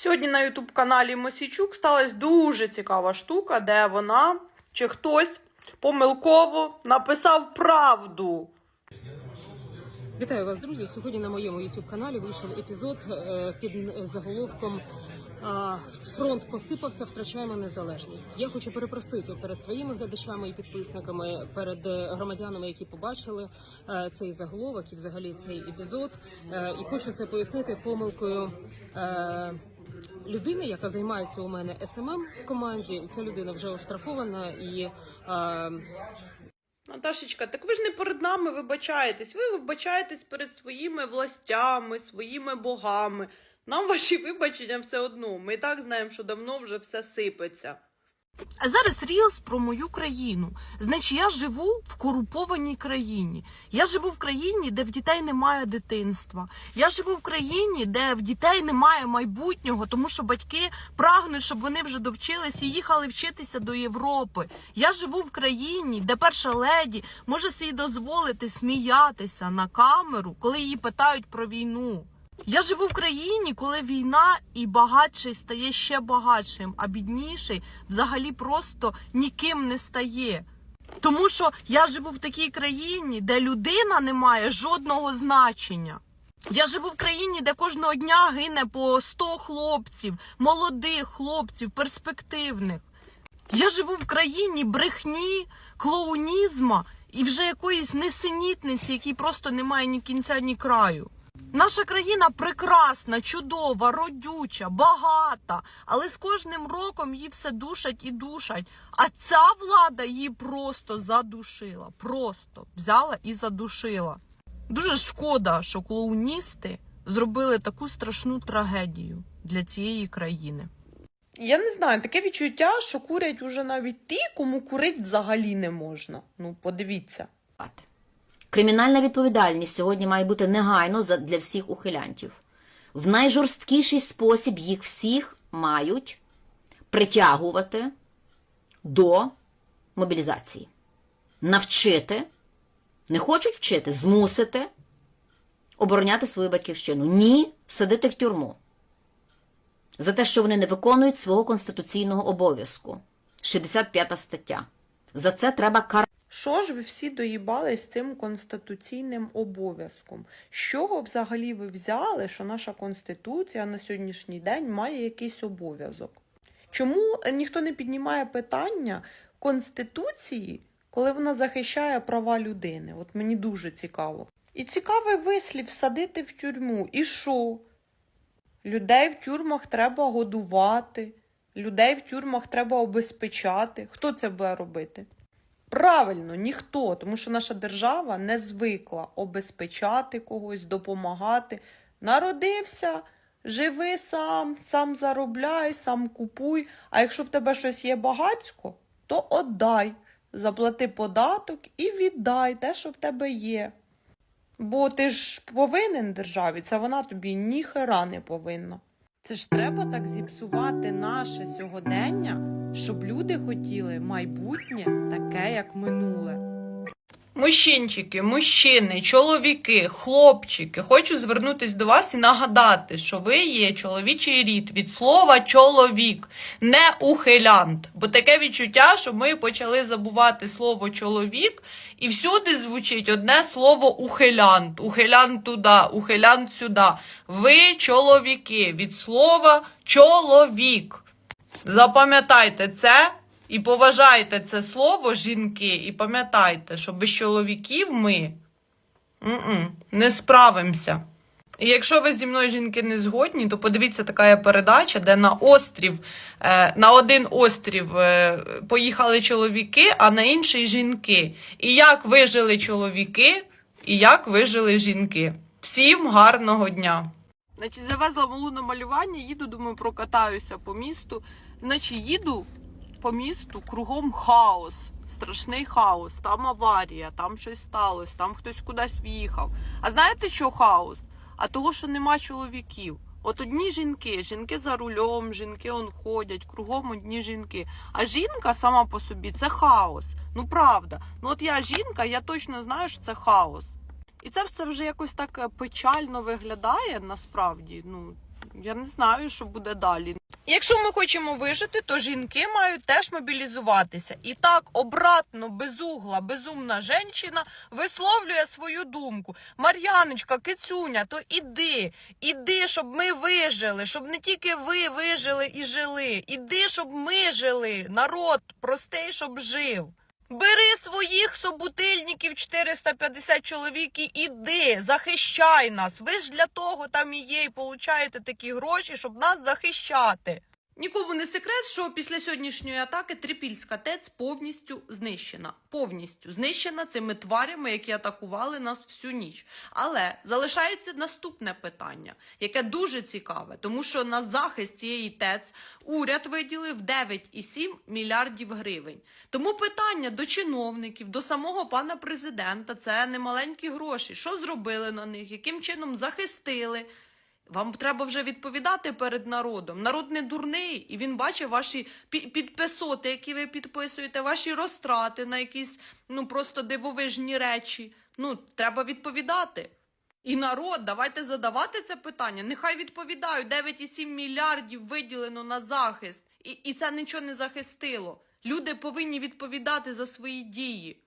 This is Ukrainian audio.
Сьогодні на ютуб каналі Мосічук сталася дуже цікава штука, де вона чи хтось помилково написав правду. Вітаю вас, друзі. Сьогодні на моєму youtube каналі вийшов епізод е, під заголовком Фронт посипався, втрачаємо незалежність. Я хочу перепросити перед своїми глядачами і підписниками, перед е, громадянами, які побачили е, цей заголовок і взагалі цей епізод. Е, І хочу це пояснити помилкою. Людини, яка займається у мене СММ в команді, і ця людина вже оштрафована і А... Наташечка, так ви ж не перед нами вибачаєтесь. Ви вибачаєтесь перед своїми властями, своїми богами. Нам ваші вибачення все одно. Ми і так знаємо, що давно вже все сипеться. А зараз рілс про мою країну. Значить, я живу в корумпованій країні. Я живу в країні, де в дітей немає дитинства. Я живу в країні, де в дітей немає майбутнього, тому що батьки прагнуть, щоб вони вже довчились і їхали вчитися до Європи. Я живу в країні, де перша леді може собі дозволити сміятися на камеру, коли її питають про війну. Я живу в країні, коли війна і багатший стає ще багатшим, а бідніший взагалі просто ніким не стає. Тому що я живу в такій країні, де людина не має жодного значення. Я живу в країні, де кожного дня гине по 100 хлопців, молодих хлопців, перспективних. Я живу в країні брехні, клоунізма і вже якоїсь несенітниці, якій просто немає ні кінця, ні краю. Наша країна прекрасна, чудова, родюча, багата, але з кожним роком її все душать і душать. А ця влада її просто задушила. Просто взяла і задушила. Дуже шкода, що клоуністи зробили таку страшну трагедію для цієї країни. Я не знаю, таке відчуття, що курять уже навіть ті, кому курить взагалі не можна. Ну, подивіться. Кримінальна відповідальність сьогодні має бути негайно для всіх ухилянтів. В найжорсткіший спосіб їх всіх мають притягувати до мобілізації. Навчити, не хочуть вчити, змусити обороняти свою батьківщину. Ні, садити в тюрму. За те, що вони не виконують свого конституційного обов'язку. 65 стаття. За це треба карати. Що ж ви всі доїбались цим конституційним обов'язком? З чого взагалі ви взяли, що наша конституція на сьогоднішній день має якийсь обов'язок? Чому ніхто не піднімає питання конституції, коли вона захищає права людини? От мені дуже цікаво. І цікавий вислів садити в тюрму. І що? Людей в тюрмах треба годувати, людей в тюрмах треба обезпечати. Хто це буде робити? Правильно, ніхто, тому що наша держава не звикла обезпечати когось, допомагати. Народився, живи сам, сам заробляй, сам купуй. А якщо в тебе щось є багацько, то отдай, заплати податок і віддай те, що в тебе є. Бо ти ж повинен державі, це вона тобі ніхера не повинна. Це ж треба так зіпсувати наше сьогодення, щоб люди хотіли майбутнє таке, як минуле. Мужчинчики, мужчини, чоловіки, хлопчики, хочу звернутися до вас і нагадати, що ви є чоловічий рід від слова чоловік, не ухилянт. Бо таке відчуття, що ми почали забувати слово чоловік, і всюди звучить одне слово ухилянт. Ухилянт туди, ухилянт сюди. Ви чоловіки від слова чоловік. Запам'ятайте це і поважайте це слово, жінки, і пам'ятайте, що без чоловіків ми не справимося. І якщо ви зі мною жінки не згодні, то подивіться, така є передача, де на острів, е, на один острів е, поїхали чоловіки, а на інший жінки. І як вижили чоловіки, і як вижили жінки. Всім гарного дня! Значить, завезла малу на малювання, їду, думаю, прокатаюся по місту. Значить, їду по місту кругом хаос, страшний хаос, там аварія, там щось сталося, там хтось кудись в'їхав. А знаєте, що хаос? А того, що нема чоловіків. От одні жінки, жінки за рулем, жінки он ходять, кругом одні жінки. А жінка сама по собі це хаос. Ну правда. Ну от я жінка, я точно знаю, що це хаос. І це все вже якось так е, печально виглядає насправді. Ну я не знаю, що буде далі. Якщо ми хочемо вижити, то жінки мають теж мобілізуватися. І так обратно, безугла, безумна жінка висловлює свою думку. Мар'яночка, кицюня, то іди, іди, щоб ми вижили, щоб не тільки ви вижили і жили. Іди, щоб ми жили. Народ простий, щоб жив. Бери своїх собутильників 450 чоловік і іди, захищай нас. Ви ж для того там і є, і получаєте такі гроші, щоб нас захищати. Нікому не секрет, що після сьогоднішньої атаки Трипільська ТЕЦ повністю знищена. Повністю знищена цими тварями, які атакували нас всю ніч. Але залишається наступне питання, яке дуже цікаве, тому що на захист цієї ТЕЦ уряд виділив 9,7 мільярдів гривень. Тому питання до чиновників, до самого пана президента це немаленькі гроші. Що зробили на них, яким чином захистили? Вам треба вже відповідати перед народом. Народ не дурний, і він бачить ваші підписоти, які ви підписуєте, ваші розтрати на якісь ну просто дивовижні речі. Ну, треба відповідати. І народ, давайте задавати це питання. Нехай відповідають 9,7 мільярдів виділено на захист, і, і це нічого не захистило. Люди повинні відповідати за свої дії.